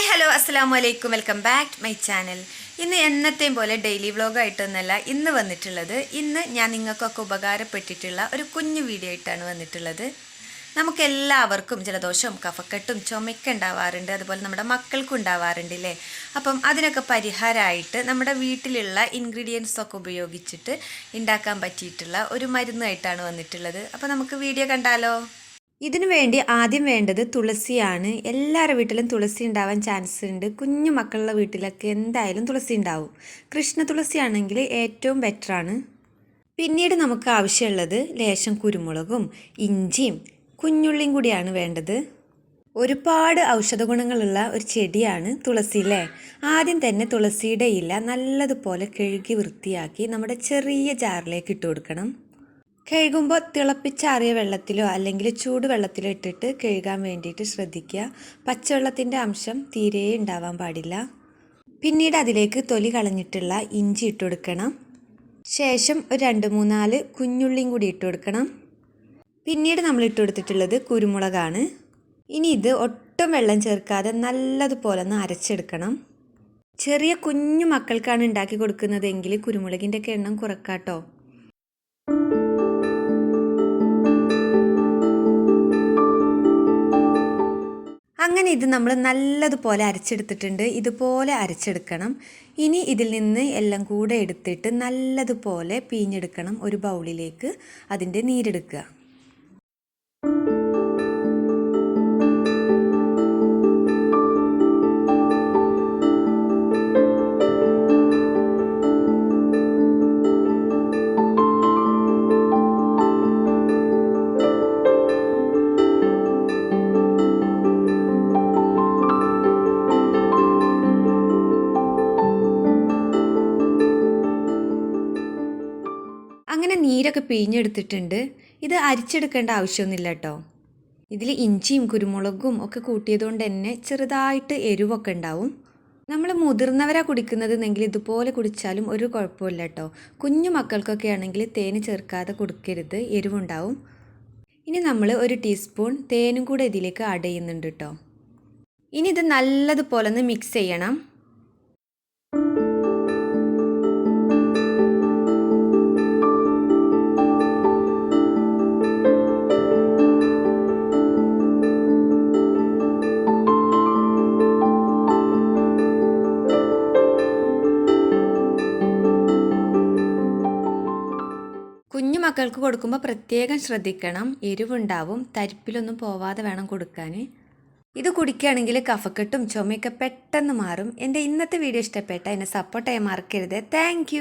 Hi hello അസ്സാം വലൈക്കും welcome back to my channel ഇന്ന് എന്നത്തെയും പോലെ ഡെയിലി വ്ളോഗായിട്ടൊന്നല്ല ഇന്ന് വന്നിട്ടുള്ളത് ഇന്ന് ഞാൻ നിങ്ങൾക്കൊക്കെ ഉപകാരപ്പെട്ടിട്ടുള്ള ഒരു കുഞ്ഞു വീഡിയോ ആയിട്ടാണ് വന്നിട്ടുള്ളത്. നമുക്കെല്ലാവർക്കും ജലദോഷവും കഫക്കെട്ടും ചുമയ്ക്ക് ഉണ്ടാവാറുണ്ട്. അതുപോലെ നമ്മുടെ മക്കൾക്കും ഉണ്ടാവാറുണ്ട് ഇല്ലേ? അപ്പം അതിനൊക്കെ പരിഹാരമായിട്ട് നമ്മുടെ വീട്ടിലുള്ള ഇൻഗ്രീഡിയൻസ് ഒക്കെ ഉപയോഗിച്ചിട്ട് ഉണ്ടാക്കാൻ പറ്റിയിട്ടുള്ള ഒരു മരുന്നായിട്ടാണ് വന്നിട്ടുള്ളത്. അപ്പോൾ നമുക്ക് വീഡിയോ കണ്ടാലോ? ഇതിനു വേണ്ടി ആദ്യം വേണ്ടത് തുളസിയാണ്. എല്ലാവരുടെ വീട്ടിലും തുളസി ഉണ്ടാവാൻ ചാൻസ് ഉണ്ട്. കുഞ്ഞു മക്കളുടെ വീട്ടിലൊക്കെ എന്തായാലും തുളസി ഉണ്ടാവും. കൃഷ്ണ തുളസി ആണെങ്കിൽ ഏറ്റവും ബെറ്ററാണ് പിന്നീട് നമുക്ക് ആവശ്യമുള്ളത് ലേശം കുരുമുളകും ഇഞ്ചിയും കുഞ്ഞുള്ളിയും കൂടിയാണ് വേണ്ടത്. ഒരുപാട് ഔഷധ ഗുണങ്ങളുള്ള ഒരു ചെടിയാണ് തുളസി അല്ലേ? ആദ്യം തന്നെ തുളസിയുടെ ഇല നല്ലതുപോലെ കഴുകി വൃത്തിയാക്കി നമ്മുടെ ചെറിയ ജാറിലേക്ക് ഇട്ട് കൊടുക്കണം. കഴുകുമ്പോൾ തിളപ്പിച്ചാറിയ വെള്ളത്തിലോ അല്ലെങ്കിൽ ചൂടുവെള്ളത്തിലോ ഇട്ടിട്ട് കഴുകാൻ വേണ്ടിയിട്ട് ശ്രദ്ധിക്കുക. പച്ചവെള്ളത്തിന്റെ അംശം തീരെ ഉണ്ടാവാൻ പാടില്ല. പിന്നീട് അതിലേക്ക് തൊലി കളഞ്ഞിട്ടുള്ള ഇഞ്ചി ഇട്ട് കൊടുക്കണം. ശേഷം ഒരു രണ്ട് മൂന്നാൽ കുഞ്ഞുള്ളിയും കൂടി ഇട്ട് കൊടുക്കണം. പിന്നീട് നമ്മൾ ഇട്ട് കൊടുത്തിട്ടുള്ളത് കുരുമുളകാണ്. ഇനി ഇത് ഒട്ടും വെള്ളം ചേർക്കാതെ നല്ലതുപോലെ ഒന്ന് അരച്ചെടുക്കണം. ചെറിയ കുഞ്ഞു മക്കൾക്കാണ് ഉണ്ടാക്കി കൊടുക്കുന്നതെങ്കിൽ കുരുമുളകിന്റെ ഒക്കെ എണ്ണം കുറക്കാട്ടോ. അങ്ങനെ ഇത് നമ്മൾ നല്ലതുപോലെ അരച്ചെടുത്തിട്ടുണ്ട്. ഇതുപോലെ അരച്ചെടുക്കണം. ഇനി ഇതിൽ നിന്ന് എല്ലാം കൂടെ എടുത്തിട്ട് നല്ലതുപോലെ പിഴിഞ്ഞെടുക്കണം ഒരു ബൗളിലേക്ക്. അതിന്റെ നീരെടുക്കുക. നീരൊക്കെ പിഴിഞ്ഞെടുത്തിട്ടുണ്ട്. ഇത് അരിച്ചെടുക്കേണ്ട ആവശ്യമൊന്നുമില്ല കേട്ടോ. ഇതിൽ ഇഞ്ചിയും കുരുമുളകും ഒക്കെ കൂട്ടിയതുകൊണ്ട് തന്നെ ചെറുതായിട്ട് എരിവൊക്കെ ഉണ്ടാവും. നമ്മൾ മുതിർന്നവരാ കുടിക്കുന്നതെന്നെങ്കിൽ ഇതുപോലെ കുടിച്ചാലും ഒരു കുഴപ്പമില്ല കേട്ടോ. കുഞ്ഞു മക്കൾക്കൊക്കെ ആണെങ്കിൽ തേന് ചേർക്കാതെ കൊടുക്കരുത്. എരിവുണ്ടാവും. ഇനി നമ്മൾ ഒരു ടീസ്പൂൺ തേനും കൂടെ ഇതിലേക്ക് ആഡ് ചെയ്യുന്നുണ്ട് കേട്ടോ. ഇനി ഇത് നല്ലതുപോലെ ഒന്ന് മിക്സ് ചെയ്യണം. കുഞ്ഞു മക്കൾക്ക് കൊടുക്കുമ്പോൾ പ്രത്യേകം ശ്രദ്ധിക്കണം. എരിവുണ്ടാവും. തരിപ്പിലൊന്നും പോവാതെ വേണം കൊടുക്കാൻ. ഇത് കുടിക്കുകയാണെങ്കിൽ കഫക്കെട്ടും ചുമയൊക്കെ പെട്ടെന്ന് മാറും. എന്റെ ഇന്നത്തെ വീഡിയോ ഇഷ്ടപ്പെട്ട എന്നെ സപ്പോർട്ട് ചെയ്യാൻ മറക്കരുത്. താങ്ക്